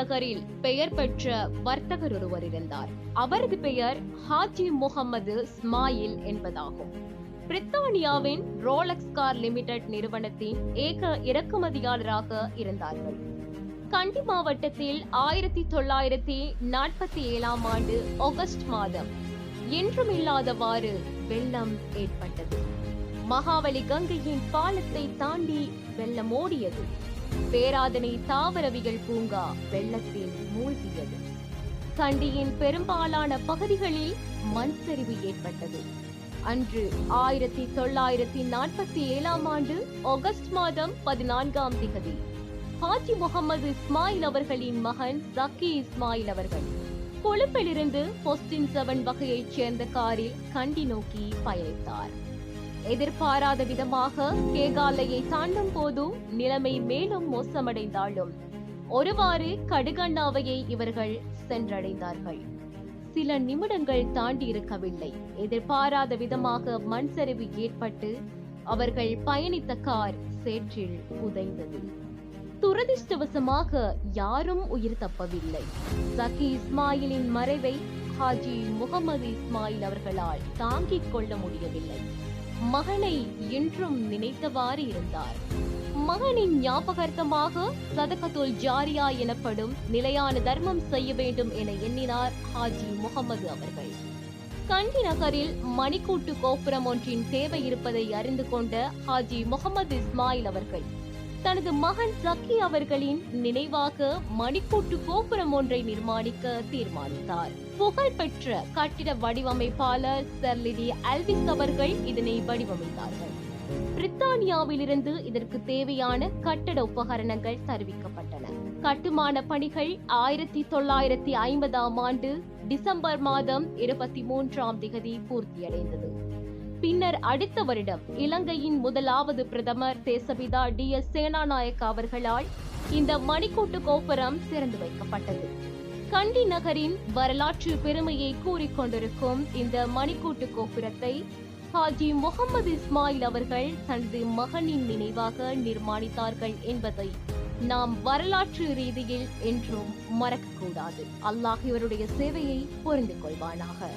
நகரில் பெயர் பெற்ற வர்த்தகர் ஒருவர் இருந்தார். அவரது பெயர் ஹாஜி முகமது ஸ்மாயில் என்பதாகும். பிரித்தானியாவின் ரோலக்ஸ் கார் லிமிடெட் நிறுவனத்தின் ஏக இறக்குமதியாளராக இருந்தார்கள். கண்டி மாவட்டத்தில் ஆயிரத்தி தொள்ளாயிரத்தி நாற்பத்தி ஏழாம் ஆண்டு ஆகஸ்ட் மாதம் என்றுமில்லாதவாறு வெள்ளம் ஏற்பட்டது. மகாவலி கங்கையின் பாலத்தை தாண்டி வெள்ளம் ஓடியது பேராதனை தாவரவியல் பூங்கா வெள்ளத்தில் மூழ்கியது. கண்டியின் பெரும்பாலான பகுதிகளில் மண் சரிவு ஏற்பட்டது. அன்று ஆயிரத்தி தொள்ளாயிரத்தி நாற்பத்தி ஏழாம் ஆண்டு ஆகஸ்ட் மாதம் பதினான்காம் திகதி ஹாஜி முகமது இஸ்மாயில் அவர்களின் மகன் ஜக்கி இஸ்மாயில் அவர்கள் கொழும்பிலிருந்து பொஸ்டின் செவன் வகையைச் சேர்ந்த காரில் கண்டி நோக்கி பயணித்தார். எதிர்பாராத விதமாக கேகாலையை தாண்டும் போது நிலைமை மேலும் மோசமடைந்தாலும். ஒருவாறு கடுகண்ணாவையை இவர்கள் சென்றடைந்தார்கள். சில நிமிடங்கள் தாண்டி இருக்கவில்லை. எதிர்பாராத விதமாக மண் சரிவு ஏற்பட்டு அவர்கள் பயணித்த கார் சேற்றில் புதைந்தது. துரதிர்ஷ்டவசமாக யாரும் உயிர் தப்பவில்லை. சகி இஸ்மாயிலின் மறைவை ஹாஜி முகமது இஸ்மாயில் அவர்களால் தாங்கிக் கொள்ள முடியவில்லை. மகனை என்றும் நினைத்தவாறு இருந்தார். மகனின் ஞாபகார்த்தமாக சதகத்துல் ஜாரியா எனப்படும் நிலையான தர்மம் செய்ய வேண்டும் என எண்ணினார் ஹாஜி முகமது அவர்கள். கண்டி நகரில் மணிக்கூட்டு கோபுரம் ஒன்றின் தேவை இருப்பதை அறிந்து கொண்ட ஹாஜி முகமது இஸ்மாயில் அவர்கள் தனது மகன் ஜக்கி அவர்களின் நினைவாக மணிக்கூட்டு கோபுரம் ஒன்றை நிர்மாணிக்க தீர்மானித்தார். புகழ்பெற்ற கட்டிட வடிவமைப்பாளர் செர்லிடி அல்விஸ் அவர்கள் இதனை வடிவமைத்தார்கள். பிரித்தானியாவிலிருந்து இதற்கு தேவையான கட்டட உபகரணங்கள் தருவிக்கப்பட்டன. கட்டுமான பணிகள் ஆயிரத்தி தொள்ளாயிரத்தி ஐம்பதாம் ஆண்டு டிசம்பர் மாதம் இருபத்தி மூன்றாம் திகதி பூர்த்தியடைந்தது. பின்னர் அடுத்த வருடம் இலங்கையின் முதலாவது பிரதமர் தேசபிதா டி எஸ் சேனாநாயக்க அவர்களால் இந்த மணிக்கூட்டு கோபுரம் திறந்து வைக்கப்பட்டது. கண்டி நகரின் வரலாற்று பெருமையை கூறிக்கொண்டிருக்கும் இந்த மணிக்கூட்டு கோபுரத்தை ஹாஜி முகமது இஸ்மாயில் அவர்கள் தனது மகனின் நினைவாக நிர்மாணித்தார்கள் என்பதை நாம் வரலாற்று ரீதியில் என்றும் மறக்கக்கூடாது. அல்லாஹ் இவருடைய சேவையை புரிந்து கொள்வானாக